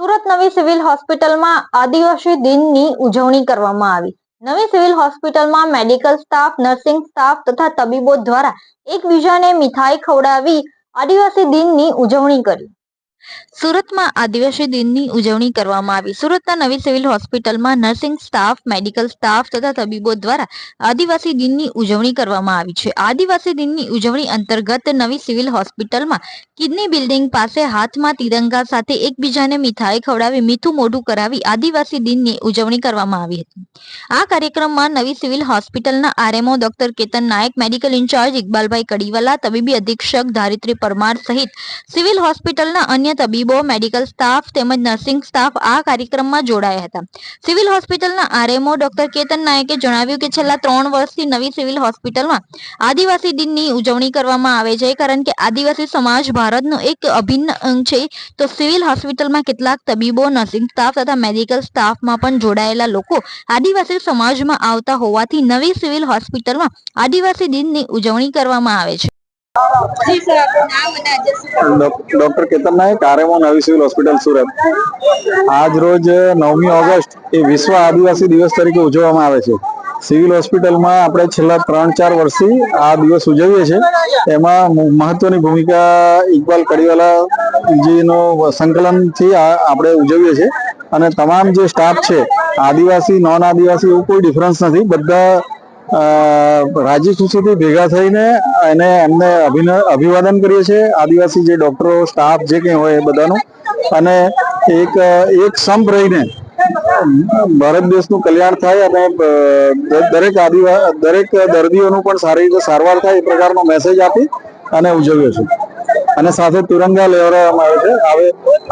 સુરત નવી સિવિલ હોસ્પિટલમાં આદિવાસી દિનની ઉજવણી કરવામાં આવી. નવી સિવિલ હોસ્પિટલમાં મેડિકલ સ્ટાફ, નર્સિંગ સ્ટાફ તથા તબીબો દ્વારા એકબીજાને મીઠાઈ ખવડાવી આદિવાસી દિનની ઉજવણી કરી. સુરતમાં આદિવાસી દિનની ઉજવણી કરવામાં આવી. સુરતના નવી સિવિલ હોસ્પિટલમાં નર્સિંગ સ્ટાફ, મેડિકલ સ્ટાફ તથા તબીબો દ્વારા આદિવાસી દિનની ઉજવણી કરવામાં આવી છે. આદિવાસી દિનની ઉજવણી અંતર્ગત નવી સિવિલ હોસ્પિટલમાં કિડની બિલ્ડિંગ પાસે હાથમાં તિરંગા સાથે એકબીજાને મીઠાઈ ખવડાવી, મીઠું મોઢું કરાવી આદિવાસી દિનની ઉજવણી કરવામાં આવી હતી. આ કાર્યક્રમમાં નવી સિવિલ હોસ્પિટલના RMO doctor Ketan Nayak, medical in-charge ઇકબાલભાઈ કડીવાલા, તબીબી અધિક્ષક ધારિત્રી પરમાર સહિત સિવિલ હોસ્પિટલના અન્ય તબીબો મેડિકલ સ્ટાફ તેમજ નર્સિંગ સ્ટાફ આ કાર્યક્રમમાં જોડાયા હતા. સિવિલ હોસ્પિટલના આરએમઓ ડોક્ટર કેતન નાયકે જણાવ્યું કે છેલ્લા ત્રણ વર્ષથી નવી સિવિલ હોસ્પિટલમાં આદિવાસી દિનની ઉજવણી કરવામાં આવે છે, કારણ કે આદિવાસી સમાજ ભારતનો એક અભિન્ન અંગ છે. તો સિવિલ હોસ્પિટલમાં કેટલાક તબીબો નર્સિંગ સ્ટાફ તથા મેડિકલ સ્ટાફમાં પણ જોડાયેલા લોકો આદિવાસી સમાજમાં આવતા હોવાથી નવી સિવિલ હોસ્પિટલમાં આદિવાસી દિનની ઉજવણી કરવામાં આવે છે. ડોક્ટર કેતન નાયક નવી સિવિલ હોસ્પિટલ, સુરત. આજ રોજ નવમી ઓગસ્ટ, એ વિશ્વ આદિવાસી દિવસ તરીકે ઉજવવામાં આવે છે. સિવિલ હોસ્પિટલમાં આપણે છેલ્લા ત્રણ ચાર વર્ષથી આ દિવસ ઉજવીએ છીએ. એમાં મહત્વની ભૂમિકા ઇકબાલ કડીવાલા જીનું સંકલનથી આપણે ઉજવીએ છીએ. અને તમામ જે સ્ટાફ છે, આદિવાસી નોન આદિવાસી એવું કોઈ ડિફરન્સ નથી. બધા રાજી ખુશીથી ભેગા થઈને એને એમને અભિવાદન કરીએ છીએ, આદિવાસી જે ડોક્ટરો, સ્ટાફ જે કંઈ હોય એ બધાનું. અને એક એક સંપ રહીને ભારત દેશનું કલ્યાણ થાય અને દરેક આદિવા, દરેક દર્દીઓનું પણ સારી રીતે સારવાર થાય એ પ્રકારનો મેસેજ આપી અને ઉજવ્યો છીએ અને સાથે તિરંગા લહેરાવવામાં આવે છે. હવે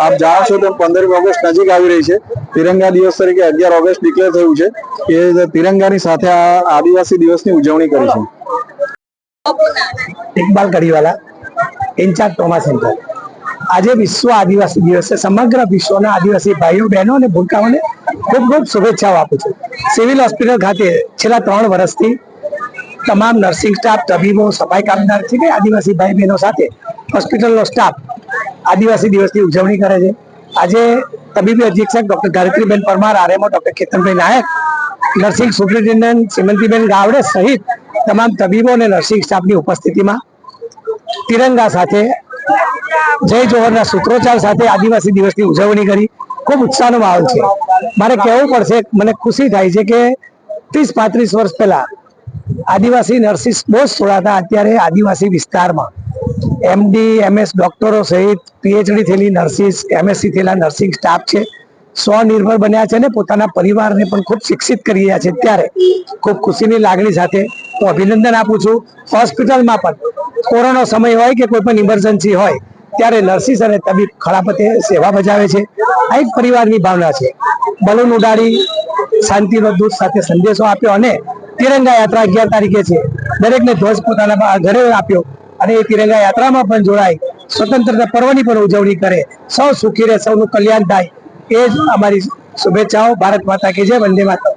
આપ જાણો છો તેમ પંદરમી ઓગસ્ટ નજીક આવી રહી છે. તિરંગા દિવસ તરીકે અગિયાર ઓગસ્ટ ડિક્લેર થયું છે એ તિરંગાની સાથે આ આદિવાસી દિવસની ઉજવણી કરીશું Iqbal Kadiwala, in-charge trauma centre. આજે વિશ્વ આદિવાસી દિવસ છે. સમગ્ર વિશ્વના આદિવાસી ભાઈઓ, બહેનો અને ભૂલકાઓને ખૂબ ખૂબ શુભેચ્છાઓ આપું છું. સિવિલ હોસ્પિટલ ખાતે છેલ્લા ત્રણ વર્ષથી તમામ નર્સિંગ સ્ટાફ તબીબો, સફાઈ કામદાર છે કે આદિવાસી ભાઈ બહેનો સાથે હોસ્પિટલનો સ્ટાફ આદિવાસી દિવસની ઉજવણી કરે છે. આજે તબીબી અધિક્ષક doctor Gayatriben Parmar, RMO doctor કેતનભાઈ નાયક નર્સિંગ સુપ્રિન્ટેન્ડન્ટ સિમંતીબેન ગાવડે સહિત તમામ તબીબો અને નર્સિંગ સ્ટાફની ઉપસ્થિતિમાં તિરંગા સાથે, જય જોહરના સૂત્રોચ્ચાર સાથે આદિવાસી દિવસની ઉજવણી કરી. ખૂબ ઉત્સાહનો માહોલ છે. મારે કહેવું પડશે, મને ખુશી થાય છે કે ત્રીસ પાંત્રીસ વર્ષ પહેલા આદિવાસી નર્સિસ બહુ જ થોડા અત્યારે આદિવાસી વિસ્તારમાં. એમડી એમએસ ડોક્ટરો સહિત પીએચડી થયેલી નર્સિસ એમએસસી થયેલા નર્સિંગ સ્ટાફ છે. સ્વનિર્ભર બન્યા છે ને પોતાના પરિવારને પણ ખૂબ શિક્ષિત કરી રહ્યા છે. ત્યારે ખૂબ ખુશીની લાગણી સાથે હું અભિનંદન આપું છું. હોસ્પિટલમાં પણ કોરોના સમય હોય કે કોઈ પણ ઇમરજન્સી હોય, ત્યારે નર્સિસ અને તબીબ ખળાપતે સેવા બજાવે છે. આ એક પરિવારની ભાવના છે. બલૂન ઉડાડી શાંતિનો દૂત સાથે સંદેશો આપ્યો અને તિરંગા યાત્રા અગિયાર તારીખે છે. દરેકને ધ્વજ પોતાના ઘરે આપ્યો અને એ તિરંગા યાત્રામાં પણ જોડાય સ્વતંત્રતા પર્વની પણ ઉજવણી કરે. સૌ સુખી રહે, સૌનું કલ્યાણ થાય. એ જ અમારી શુભેચ્છાઓ. ભારત માતા કે જય, વંદે માતા